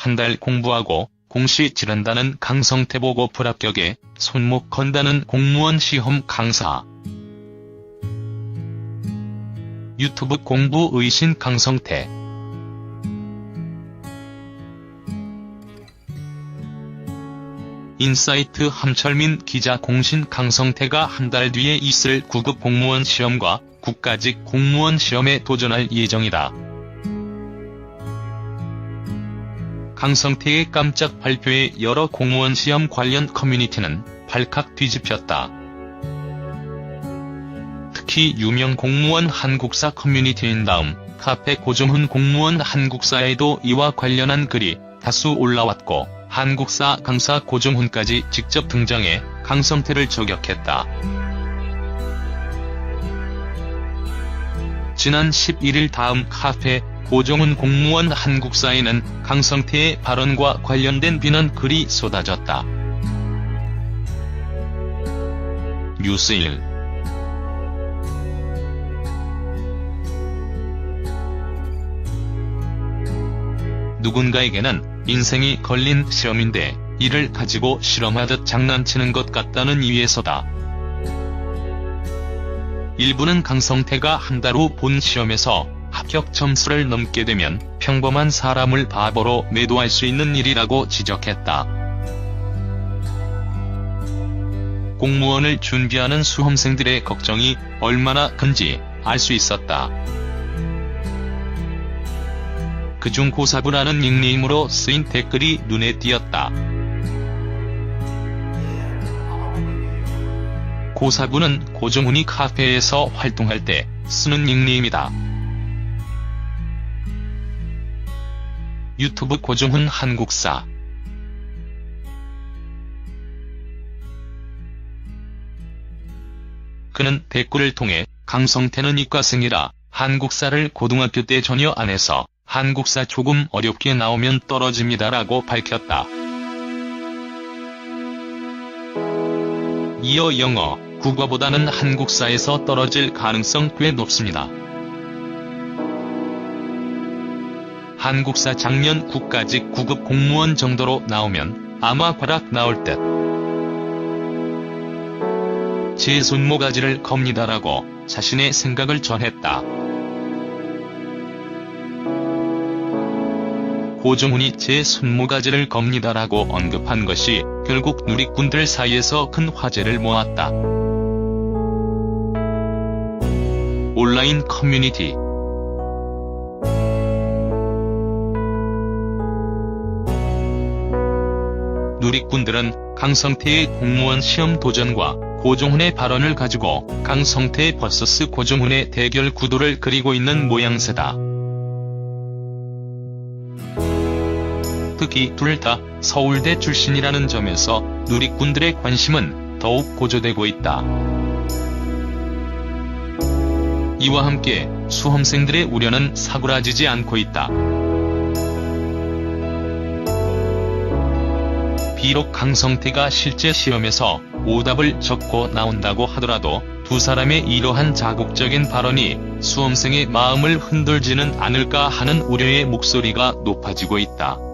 한 달 공부하고 공시 지른다는 강성태 보고 불합격에 손목 건다는 공무원 시험 강사. 유튜브 공부 의신 강성태. 인사이트 함철민 기자 공신 강성태가 한 달 뒤에 있을 9급 공무원 시험과 국가직 공무원 시험에 도전할 예정이다. 강성태의 깜짝 발표에 여러 공무원 시험 관련 커뮤니티는 발칵 뒤집혔다. 특히 유명 공무원 한국사 커뮤니티인 다음 카페 고종훈 공무원 한국사에도 이와 관련한 글이 다수 올라왔고 한국사 강사 고종훈까지 직접 등장해 강성태를 저격했다. 지난 11일 다음 카페 고종훈 공무원 한국사에는 강성태의 발언과 관련된 비난 글이 쏟아졌다. 뉴스 1 누군가에게는 인생이 걸린 시험인데 이를 가지고 실험하듯 장난치는 것 같다는 이유에서다. 일부는 강성태가 한 달 후 본 시험에서 합격 점수를 넘게 되면 평범한 사람을 바보로 매도할 수 있는 일이라고 지적했다. 공무원을 준비하는 수험생들의 걱정이 얼마나 큰지 알 수 있었다. 그중 고사부라는 닉네임으로 쓰인 댓글이 눈에 띄었다. 고사부는 고정훈이 카페에서 활동할 때 쓰는 닉네임이다. 유튜브 고정훈 한국사 그는 댓글을 통해 강성태는 이과생이라 한국사를 고등학교 때 전혀 안 해서 한국사 조금 어렵게 나오면 떨어집니다라고 밝혔다. 이어 영어, 국어보다는 한국사에서 떨어질 가능성 꽤 높습니다. 한국사 작년 국가직 9급 공무원 정도로 나오면 아마 벼락 나올 듯. 제 손모가지를 겁니다라고 자신의 생각을 전했다. 고종훈이 제 손모가지를 겁니다라고 언급한 것이 결국 누리꾼들 사이에서 큰 화제를 모았다. 온라인 커뮤니티 누리꾼들은 강성태의 공무원 시험 도전과 고종훈의 발언을 가지고 강성태 vs 고종훈의 대결 구도를 그리고 있는 모양새다. 특히 둘 다 서울대 출신이라는 점에서 누리꾼들의 관심은 더욱 고조되고 있다. 이와 함께 수험생들의 우려는 사그라지지 않고 있다. 비록 강성태가 실제 시험에서 오답을 적고 나온다고 하더라도 두 사람의 이러한 자극적인 발언이 수험생의 마음을 흔들지는 않을까 하는 우려의 목소리가 높아지고 있다.